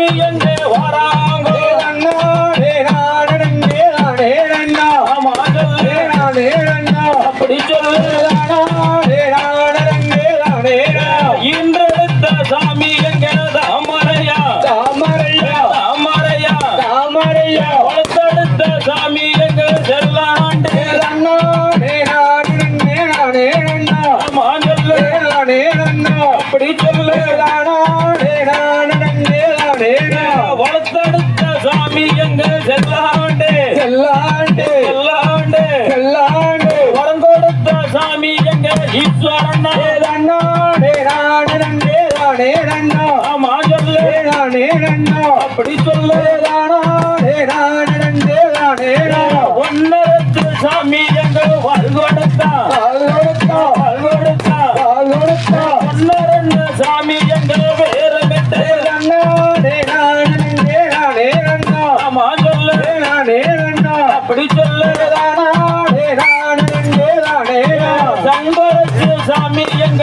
சாமி அப்படி சொல்லு ஒன்னரத்து சாமி எங்க வாழ்கொடுத்தா வாழ்கொடுத்தா ஒன்னரண்டு சாமி எங்க வேற மெட்டு ஆமா சொல்லு. அப்படி சொல்லு. சங்கரத்து சாமி எங்க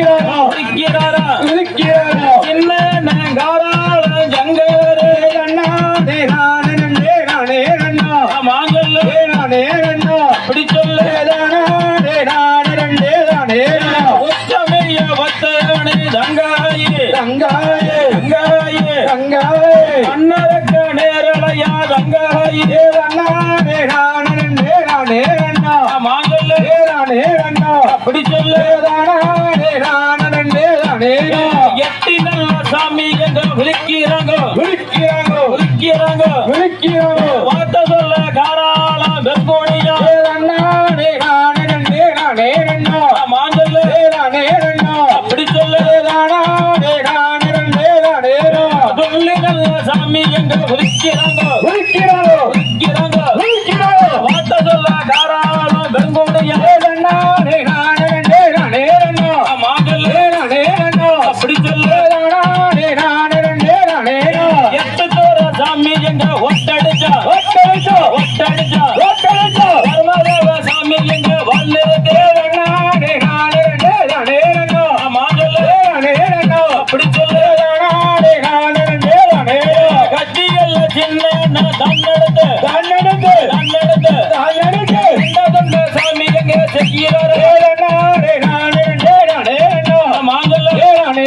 சாமி எங்க வேற மெட்டு ஆமா சொல்லு அப்படி சொல்லு. ஈரரா பெரிய நங்காராள மன்னரே ஆமா சொல்லு அப்படி சொல்லு சொல்லி நல்ல சாமி எங்க உதிக்கிறாரா உதிக்கிறாரா சின்ன நங்காராள ஜங்கரே ஆமா சொல்லு அப்படி சொல்லு உச்சமைய வத்தவனே தங்காயே தங்காயே அன்னரக்க நேரலையா தங்காயே ஆமா சொல்லு அப்படி சொல்லு எட்டி எங்க விழிக்கிறாங்க விழிக்கிறாங்க வார்த்தை சொல்ல காராளம் ஒட்டடிச்சா பரமதேவ சாமி எங்க வல்லிருக்கு ஆமா சொல்லு அப்படி சொல்லு கட்சிகள் சின்ன தன்னெடுத்து தன்னெடுத்து தன்னெடுத்து சாமி எங்க செய்கிறாரு ஆமா சொல்லு அப்படி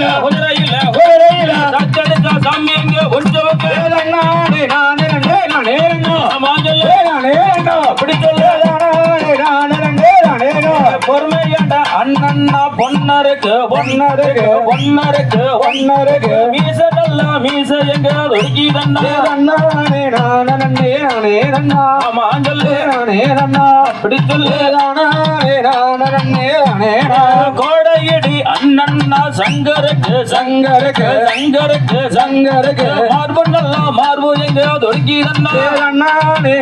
குதிரை இல்ல குதிரை இல்ல. குதிரை இல்ல. தச்சடிச்ச சாமி எங்க கொஞ்சம் ஆமா சொல்லு அப்படி சொல்லு. பொறுமையாண்டா அண்ணன்னா பொன்னருக்கு பொன்னருக்கு பொன்னருக்கு பொன்னருக்கு மீச நல்ல மீச எங்க ஒதுக்கி தந்தா ஆமா சொல்லு அப்படி சொல்லு கோடையடி அண்ணன்னா சங்கருக்கு சங்கருக்கு சங்கருக்கு சங்கருக்கு மார்பு நல்லா மார்பு எங்க அண்ணன்னா கையில் எடுத்து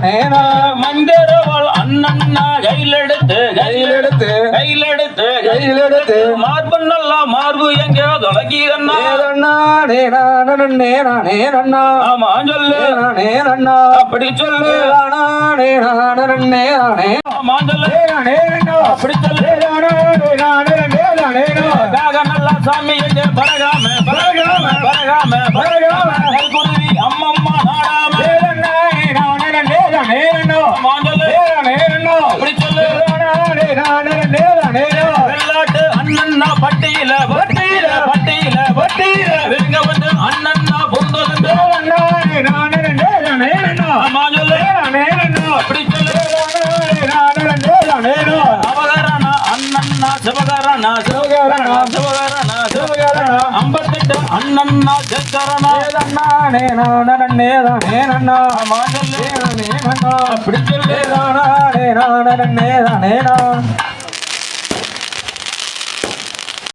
கையில் எடுத்து கையிலெடுத்து கையில் எடுத்து கையிலெடுத்து. மார்பு நல்லா மார்பு எங்க தொடங்கி தன்னா ஆமா சொல்லு. அப்படி சொல்லு. ஆமா சொல்லு. அப்படி சொல்லு. நல்லா சாமி எங்க? பரகாம பரகாம பரகாம பரகாம. சிவகரணா சிவகரணா சிவகரணா சிவகரணா ஐம்பத்தெட்டு அண்ணன்னா சக்கரணா ஆமா சொல்லு அப்படி சொல்லு